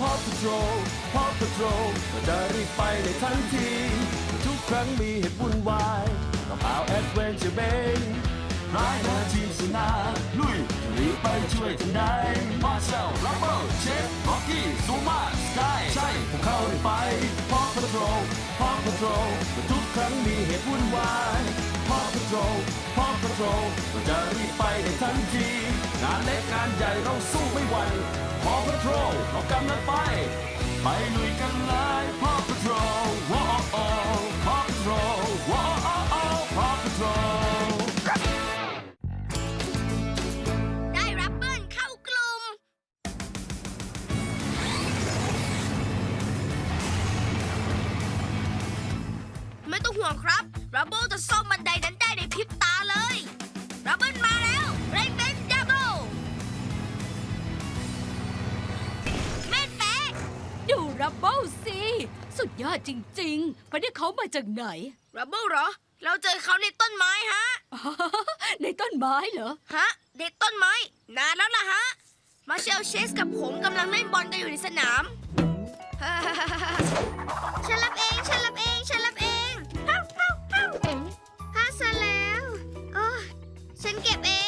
Paw Patrol Paw Patrol ก็จะรีบไปในทันที ทุกครั้งมีเหตุวุ่นวายต้องเอาแอดเวนเจอร์เบนร้ายนาทีมสนาลุยรีบไปช่วยทันใดมาเชลลับเบิลเชฟร็อกกี้ซูมาสกายใช่พวกเขาได้ไป Paw Patrol Paw Patrol ทุกครั้งมีเหตุวุ่นวาย Paw Patrol Paw Patrol ก็จะรีบไปในทันที งานเล็กงานใหญ่เราสู้ไม่ไหว Paw Patrol เรากำลังไป ไปลุยกันเลย Paw Patrol ว้าวโอ้ Paw Patrol ว้าวโอ้โอ้ Paw Patrol ได้รับเบิลเข้ากลุ่ม ไม่ต้องห่วงครับรับเบิลจะซ่อมบัน สุดยอดจริงๆ ไปได้เขามาจากไหน รับเบิลเหรอ เราเจอเขาในต้นไม้ฮะในต้นไม้เหรอ ฮะ เด็กต้นไม้ นานแล้วล่ะฮะ มาเชลเชสกับผมกำลังเล่นบอลกันอยู่ในสนาม ฉันรับเอง ฉันรับเอง ฉันรับเองพลาดซะแล้ว โอ้ ฉันเก็บเอง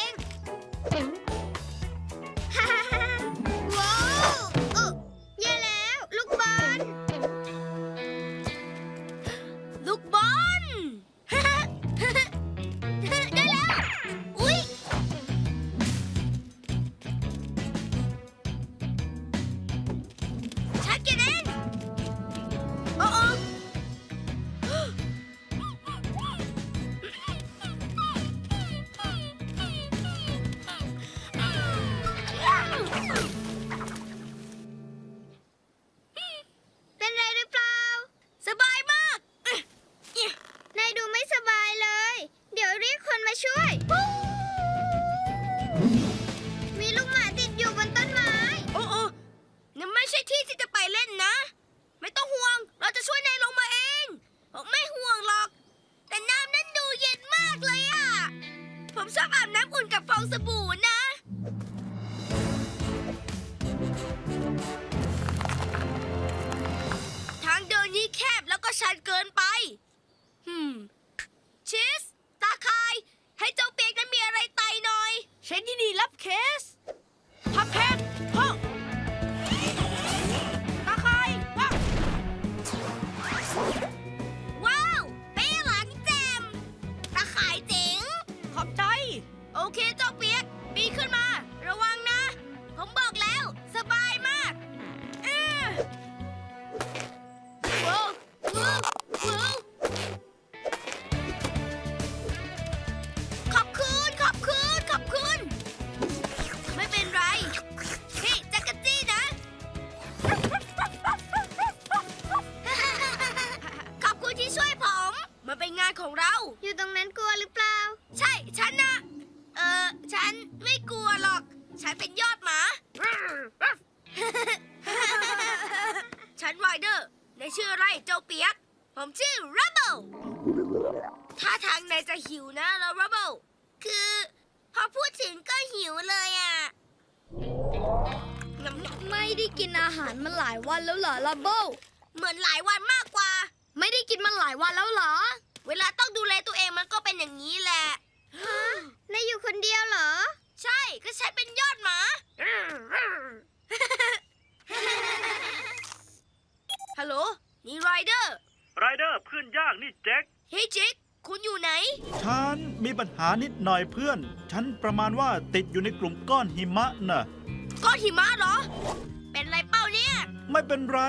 องสบู่นะ ทางเดินนี้แคบแล้วก็ชันเกินไปหืมชิส ตาคาย ให้เจ้าเปียกนั้นมีอะไรไตหน่อยเชนที่นี่รับเคส พับแพนพ่อตาครว่าว้าว เป้หลังแจมตาข่ายเจ๋ง ขอบใจ โอเคเจ้า ถ้าทางนายจะหิวนะแล้วรับเบิลคือ พอพูดถึงก็หิวเลยอะงำไม่ได้กินอาหารมาหลายวันแล้วเหรอลับเบิลเหมือนหลายวันมากกว่า ไม่ได้กินมาหลายวันแล้วเหรอ เวลาต้องดูแลตัวเองมันก็เป็นอย่างนี้แหละนายอยู่คนเดียวเหรอ ใช่ก็ฉันเป็นยอดหมาฮัลโหลนี่ไรเดอร์ไรเดอร์เพื่อนยากนี่แจ็ค เฮ้ยจิกคุณอยู่ไหน ฉันมีปัญหานิดหน่อยเพื่อน ฉันประมาณว่าติดอยู่ในกลุ่มก้อนหิมะน่ะ ก้อนหิมะเหรอ เป็นไรเป้าเนี่ย ไม่เป็นไร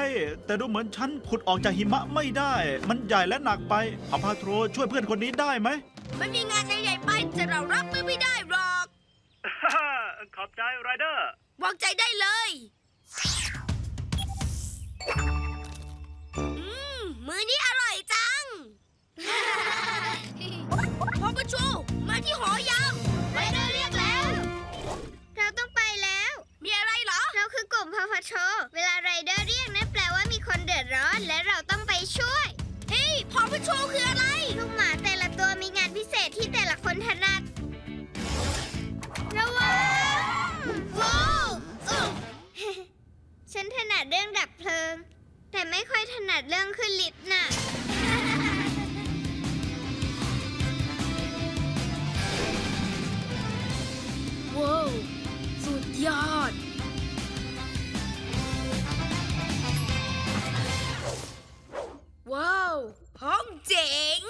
แต่ดูเหมือนฉันขุดออกจากหิมะไม่ได้ มันใหญ่และหนักไปพาพาโทรช่วยเพื่อนคนนี้ได้ไหม มันมีงานใหญ่ๆไปจะเรารับมือไม่ได้หรอก ขอบใจไรเดอร์ วางใจได้เลย อืม มือนี้อร่อยจัง พ่อประชู มาที่หอยำไรเดอร์เรียกแล้ว เราต้องไปแล้ว มีอะไรเหรอ เราคือกลุ่มพาพาโชเวลาไรเดอร์เรียกนั่นแปลว่ามีคนเดือดร้อนและเราต้องไปช่วย เฮ้ยพ่อประชูคืออะไร ลูกหมาแต่ละตัวมีงานพิเศษที่แต่ละคนถนัด ระวังว้าวเออฉันถนัดเรื่องดับเพลิง แต่ไม่ค่อยถนัดเรื่องขึ้นลิฟต์น่ะ ยอด ว้าว ห้องเจ๋ง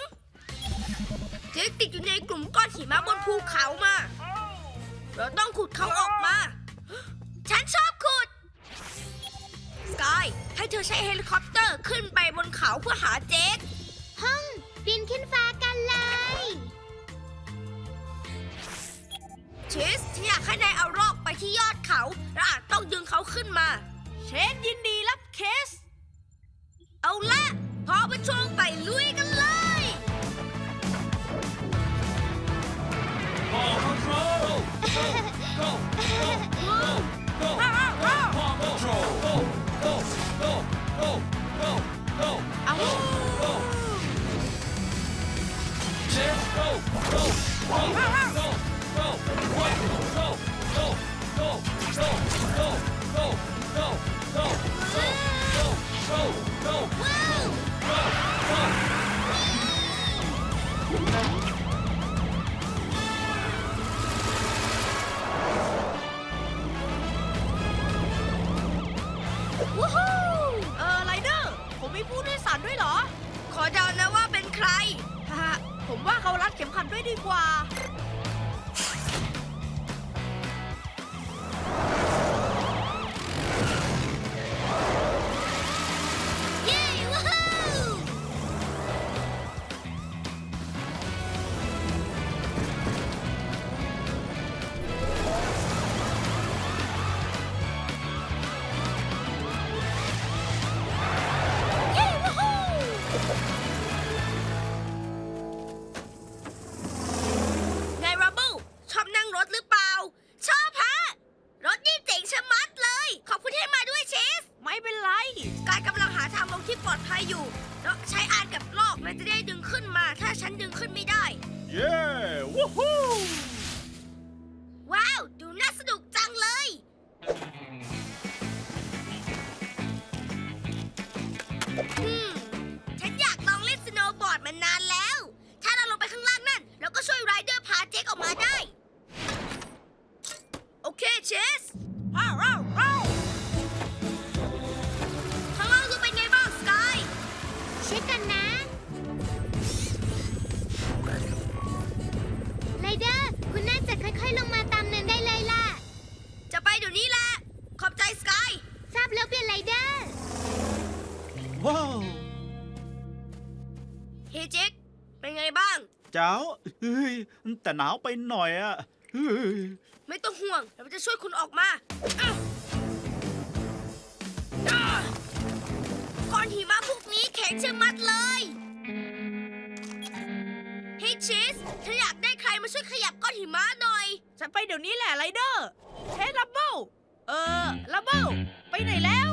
เจ๊ติดอยู่ในกลุ่มก้อนหิมะบนภูเขามา เราต้องขุดเขาออกมา ฉันชอบขุด สกาย ให้เธอใช้เฮลิคอปเตอร์ขึ้นไปบนเขาเพื่อหาเจ๊กห้องบินขึ้นฟ้ากันเลยชิสฉันอยากให้นายเอารอกไป ที่ยอดเขา และอาจต้องดึงเขาขึ้นมา เชนยินดีรับ ว่าเขารัดเข็มขัดด้วยดีกว่า จ้าเฮ้ยแต่หนาวไปหน่อยอะเฮ้ยไม่ต้องห่วง เราจะช่วยคุณออกมาอะอะก้อนหิมะพวกนี้แข็งชะมัดเลยเฮ้ยชีสฉันอยากได้ใครมาช่วยขยับก้อนหิมะหน่อย ฉันไปเดี๋ยวนี้แหละไรเดอร์เฮ้ยลับเบิลเออลับเบิลไปไหนแล้ว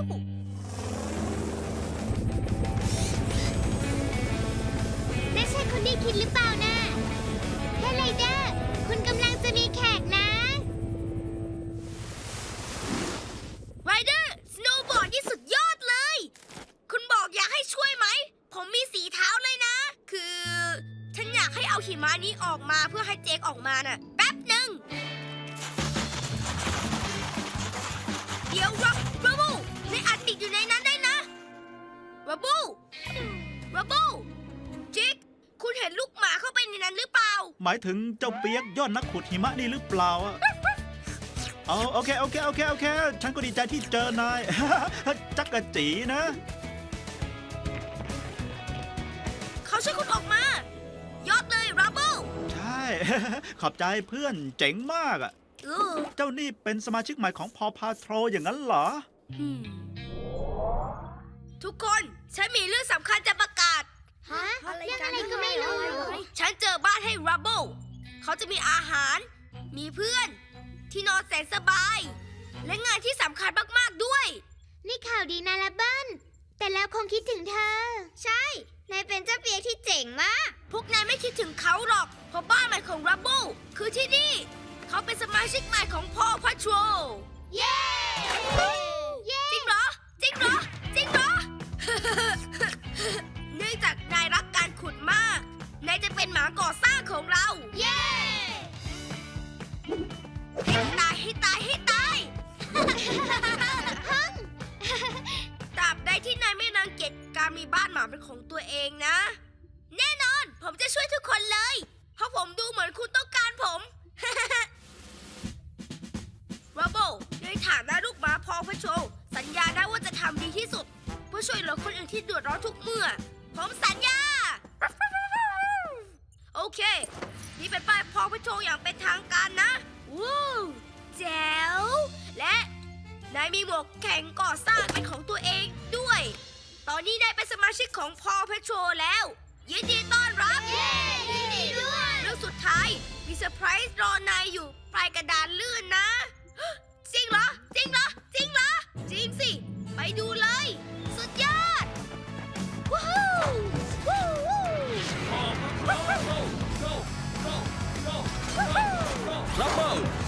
นั่ใช่คนที่คิดหรือเปล่านะ น่ะ แป๊บหนึ่ง เดี๋ยวรับรับบูในอาจติดอยู่ในนั้นได้นะรับบูรับบูจิก คุณเห็นลูกหมาเข้าไปในนั้นหรือเปล่า หมายถึงเจ้าเปียกยอดนักขุดหิมะนี่หรือเปล่าอะเอาโอเค โอเค โอเค โอเค ฉันก็ดีใจที่เจอนาย จักกะจีนะ ขอบใจเพื่อนเจ๋งมากอะเออเจ้านี่เป็นสมาชิกใหม่ของพอพาโทรอย่างนั้นเหรออืมทุกคนฉันมีเรื่องสำคัญจะประกาศ ฮะเรื่องอะไรก็ไม่รู้ ฉันเจอบ้านให้รับเบิลเขาจะมีอาหาร มีเพื่อน ที่นอนแสนสบาย และงานที่สำคัญมาก ๆ ด้วย นี่ข่าวดีนะละเบิ้ลแต่แล้วคงคิดถึงเธอ ใช่ นายเป็นเจ้าเปียกที่เจ๋งมาก พวกนายไม่คิดถึงเขาหรอก เพราะบ้านใหม่ของรับบูคือที่นี่ เขาเป็นสมาชิกใหม่ของพ่อพัชโวเย้ เย้จริงเหรอ จริงเหรอ จริงเหรอ เนื่องจากนายรักการขุดมาก นายจะเป็นหมาก่อสร้างของเรา เย้ ให้ตายให้ตายให้ มีบ้านหมามันของตัวเองนะ แน่นอน ผมจะช่วยทุกคนเลย เพราะผมดูเหมือนคุณต้องการผมรับเบิลในฐานะลูกหมาพอพโชสัญญาได้ว่าจะทำดีที่สุด เพื่อช่วยเหลือคนอื่นที่เดือดร้อนทุกเมื่อ ผมสัญญา โอเค นี่เป็นป้ายพอพโชอย่างเป็นทางการนะว้แจ๋วและนายมีหมวกแข่งก่อสร้างเป็นของตัวเองด้วย ตอนนี้นายเป็นสมาชิกของพอพโชแล้ว ยินดีต้อนรับเย้ยินดีด้วยเรื่องสุดท้าย มีเซอร์ไพรส์รอนายอยู่ปลายกระดานลื่นนะ จริงเหรอ จริงเหรอ จริงเหรอ จริงสิ ไปดูเลย สุดยอด ว้าวว้าวว้าวรั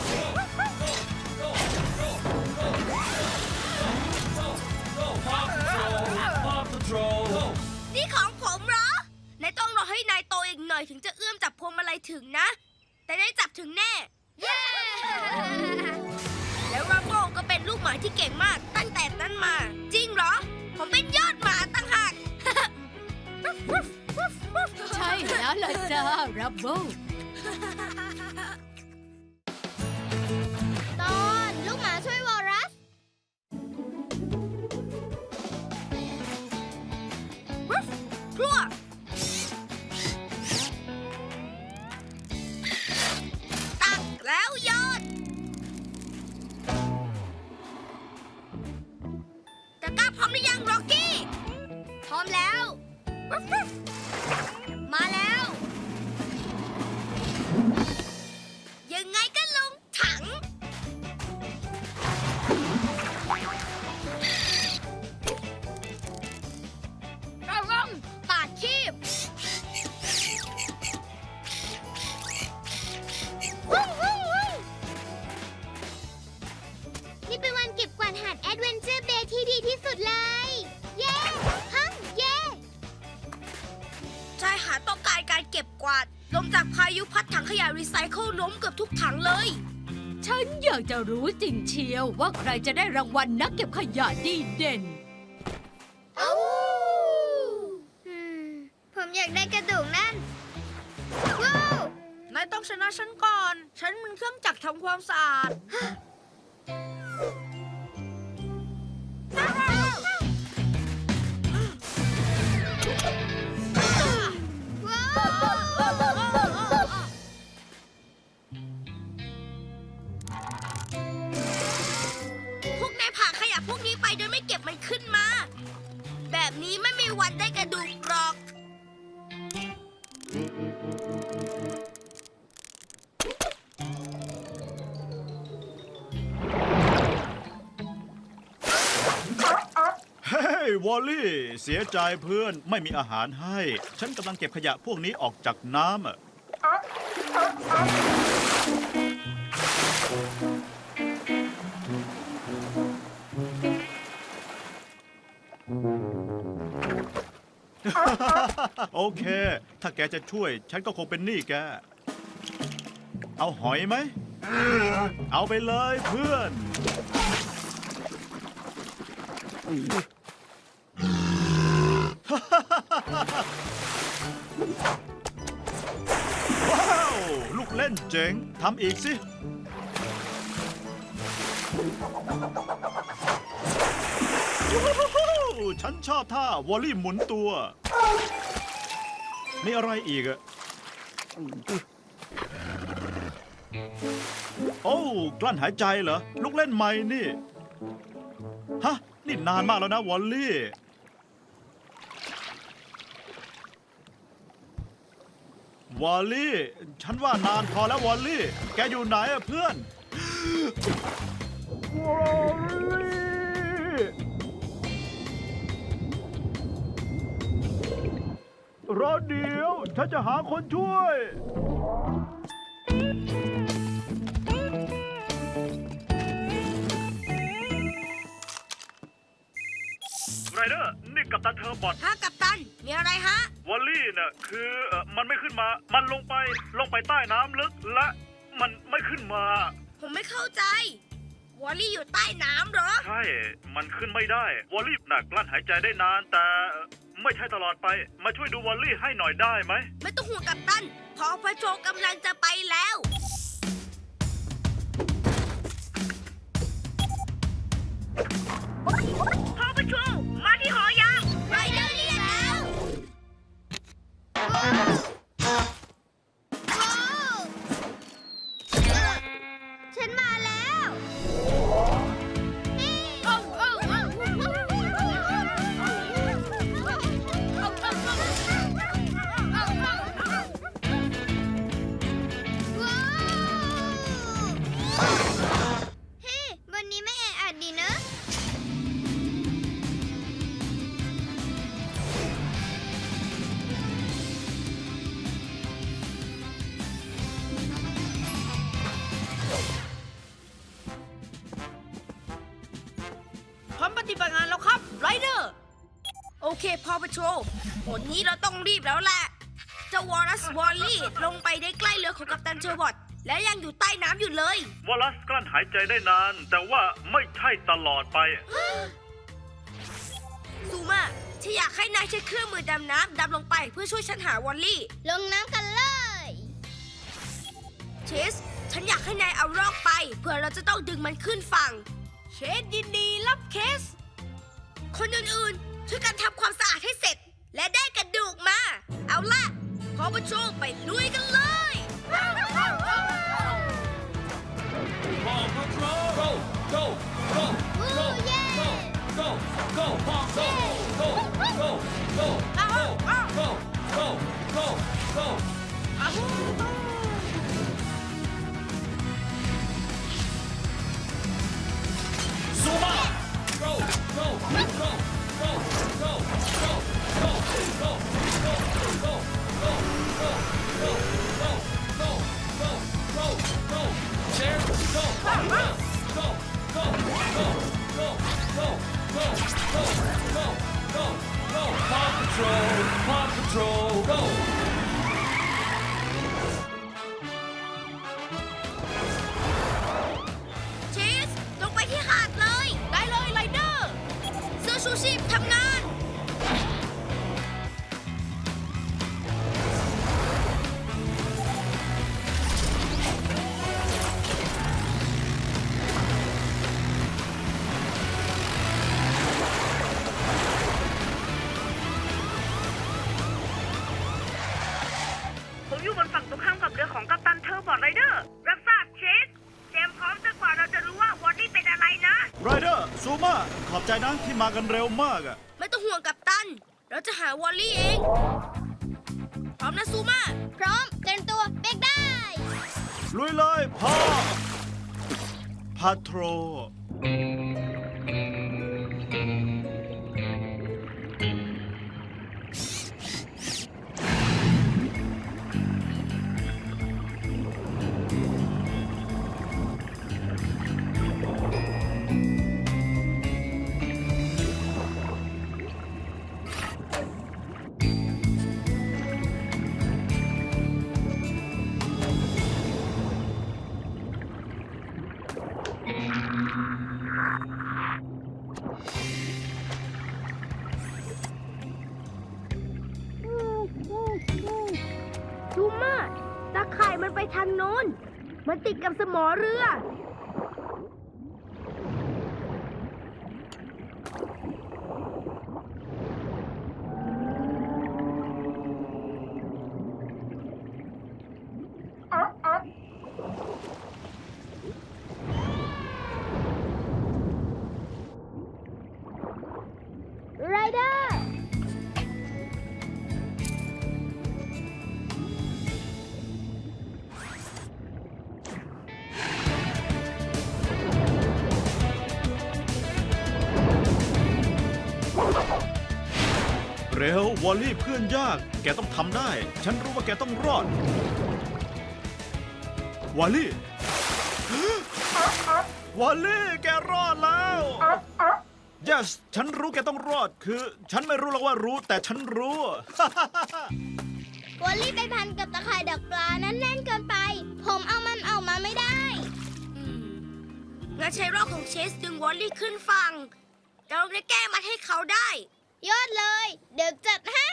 นายต้องรอให้นายโตอีกหน่อยถึงจะเอื้อมจับพวงมาลัยถึงนะ แต่นายจับถึงแน่ เย้ แล้วรัมโบก็เป็นลูกหมาที่เก่งมากตั้งแต่นั้นมา จริงเหรอ ผมเป็นยอดหมาตั้งหาก ใช่แล้วล่ะจ้ารับเบิ งเชียวว่าใครจะได้รางวัลนักเก็บขยะดีเด่น วอลลี่ เสียใจเพื่อนไม่มีอาหารให้ ฉันกำลังเก็บขยะพวกนี้ออกจากน้ำอะโอเค ถ้าแกจะช่วย ฉันก็คงเป็นหนี้แก เอาหอยไหม เอาไปเลยเพื่อน ทำอีกสิ ฉันชอบท่าวอลลี่หมุนตัว มีอะไรอีกอะโอ้กลั้นหายใจเหรอ ลูกเล่นใหม่นี่ ฮะ นี่นานมากแล้วนะวอลลี่ วอลลี่ ฉันว่านานพอแล้ววอลลี่ แกอยู่ไหนอะเพื่อน วอลลี่รอเดี๋ยว ฉันจะหาคนช่วย ไรเดอร์ นี่กับตันเธอบอดฮะกัปตัน มีอะไรฮะ วอลลี่น่ะคือเอ่อมันไม่ขึ้นมา มันลงไปลงไปใต้น้ำลึกและมันไม่ขึ้นมา ผมไม่เข้าใจ วอลลี่อยู่ใต้น้ำเหรอ ใช่ มันขึ้นไม่ได้ วอลลี่หนักกลั้นหายใจได้นาน แต่ไม่ใช่ตลอดไป มาช่วยดูวอลลี่ให้หน่อยได้ไหม ไม่ต้องห่วงกับตัน พอพระโชกำลังจะไปแล้ว ลลี่ลงไปได้ใกล้เรือของกัปตันเชอร์บอตและยังอยู่ใต้น้ำอยู่เลยวอลลัสกลั้นหายใจได้นาน แต่ว่าไม่ใช่ตลอดไป ซูมาฉันอยากให้นายใช้เครื่องมือดำน้ำดำลงไปเพื่อช่วยฉันหาวอลลี่ ลงน้ำกันเลย เชส ฉันอยากให้นายเอารอกไปเพื่อเราจะต้องดึงมันขึ้นฝั่ง เชดยินดีรับเคส คนอื่นๆ ช่วยกันทำความสะอาดให้เสร็จ และได้กระดูกมา เอาล่ะ พอประชูไปลุยกันเลย Paw Patrol go go go วู้ go เย้ go go go Paw go go go go go go go go go ซูมา go go go go go go go go go ใจนะที่มากันเร็วมากอะไม่ต้องห่วงกับตัน เราจะหาวอลลี่เอง พร้อมนะซูมา พร้อมเตรียมตัวเบรกได้ลุยเลยพ่อพาโทร หมอเรือ เร็ววอลลี่เพื่อนยาก แกต้องทำได้ ฉันรู้ว่าแกต้องรอด วอลลี่ วอลลี่ แกรอดแล้ว yes ฉันรู้แกต้องรอด คือ ฉันไม่รู้หรอกว่ารู้ แต่ฉันรู้ วอลลี่ไปพันกับตะข่ายดักปลานั้นแน่นเกินไป ผมเอามันออกมาไม่ได้อืมงั้นใช้รอกของเชสดึงวอลลี่ขึ้นฝั่งเราจะแก้มันให้เขาได้ ยอดเลย เดี๋ยวจัดให้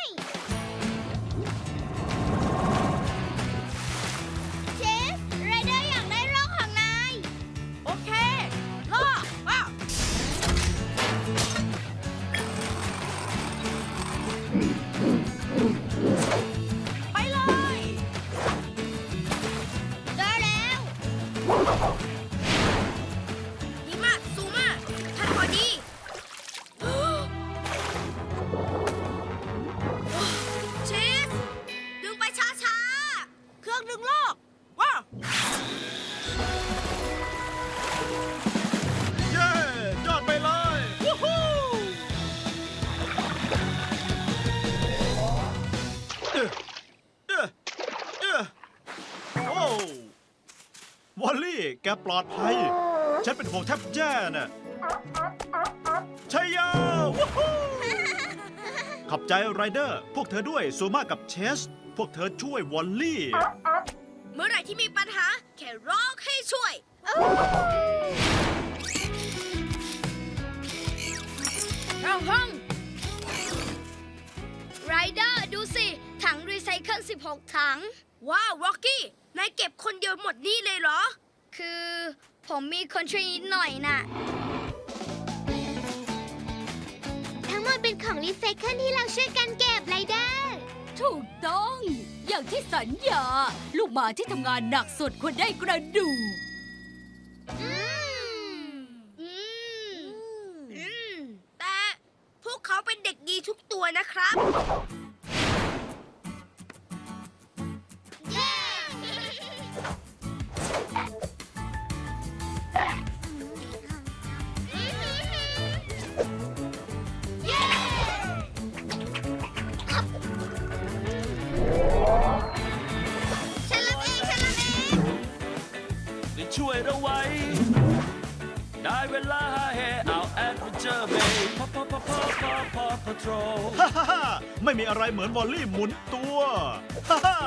กปลอดภัย ฉันเป็นห่วงแทบแย่น่ะชัยโยวู้ฮู้ขอบใจไรเดอร์ พวกเธอด้วยซูมากับเชส พวกเธอช่วยวอลลี่ เมื่อไหร่ที่มีปัญหา แค่ร้องให้ช่วย เราห้องไรเดอร์ดูสิ ถังรีไซเคิล16 ถัง ว้าวร็อกกี้ นายเก็บคนเดียวหมดนี่เลยเหรอ คือผมมีคนช่วยนิดหน่อยน่ะ ทั้งหมดเป็นของรีไซเคิลที่เราช่วยกันเก็บไรเดอร์ถูกต้อง อย่างที่สัญญา ลูกหมาที่ทำงานหนักสุดควรได้กระดูก อืม อืม อืม แต่พวกเขาเป็นเด็กดีทุกตัวนะครับ ช่วยเราไว้ ได้เวลาหาเฮเอาแอดเวนเจอร์เบย์พอพอพอพอพอพอพอทรฮ่าฮ่าฮ่าไม่มีอะไรเหมือนวอลลี่หมุนตัวฮ่าฮ่า